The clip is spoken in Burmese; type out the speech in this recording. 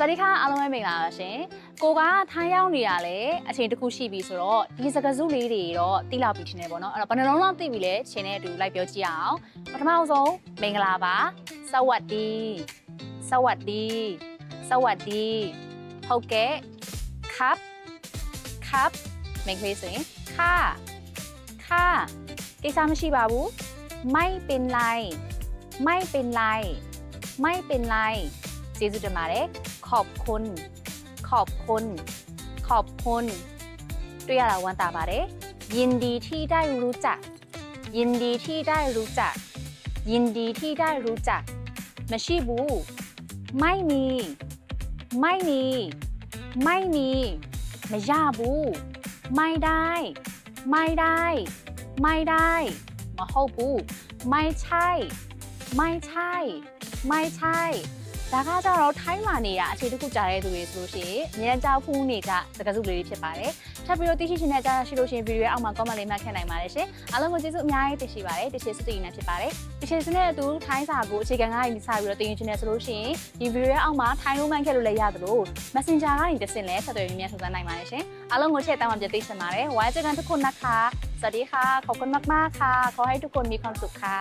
စวัสดีค่ะအားလုံးပဲမင်္ဂလာပါရှင်ကိုကထိုင်းရောက်နေရလဲအချိန်တစ်ခုရှိပြီဆိုတော့ဒီစကားစုလေးတွေတော့တိလောက်ပြီထင်တယ်ပေါ့နော်အဲ့တော့ဘယ်နှလုံးလောက်သိပြီလဲရှင်နဲ့အတူလိုက်ပြောကြည့်အောင်ပထမဆုံးမင်္ဂလာပါစวัสดีစวัสดีစวัสดีဟုတ်ကဲ့ครับครับမိန်းကလေးဆိုရင်ค่ะค่ะကိစ္စမရှိပါဘူးไม่เป็นไรไม่เป็นไรไม่เป็นไรကျေးဇူးတင်ပါတယ် ขอบคุณ ขอบคุณ ขอบคุณด้วยอะไรวันตาบาเรยินดีที่ได้รู้จัก ยินดีที่ได้รู้จัก ยินดีที่ได้รู้จักมาชีบู ไม่มี ไม่มี ไม่มีมาย่าบู ไม่ได้ ไม่ได้ ไม่ได้มาฮบู ไม่ใช่ ไม่ใช่ ไม่ใช่ ဒါကကြတော့ထိုင်းမှာနေတာအခြေတစ်ခုကြားတဲ့သူတွေဆိုလို့ရှိရင်အများကြောက်ဖူးနေကြစကားစုလေးတွေဖြစ်ပါတယ်။ထပ်ပြီးတော့သိရှိချင်တဲ့ကြားရှိလို့ရှိရင်ဗီဒီယိုရဲ့အောက်မှာ comment လေးမှတ်ခဲ့နိုင်ပါတယ်ရှင်။အားလုံးကိုကျေးဇူးအများကြီးတင်ရှိပါတယ်။တရှိစုတည်နေဖြစ်ပါတယ်။တရှိစနဲ့အတူထိုင်းစာကိုအခြေခံကနေစပြီးတော့တင်ယူချင်တယ်ဆိုလို့ရှိရင်ဒီဗီဒီယိုရဲ့အောက်မှာထိုင်းလိုမှန်ခဲ့လို့လည်းရသလို Messenger ကနေတစ်ဆင့်လဲဆက်သွယ်မြင်မြန်ထုတ်စမ်းနိုင်ပါတယ်ရှင်။အားလုံးကိုချစ်တောင်းပန်ပြသိချင်ပါတယ်။ဝိုင်းကြกันทุกคนนะคะสวัสดีค่ะขอบคุณมากๆค่ะขอให้ทุกคนมีความสุขค่ะ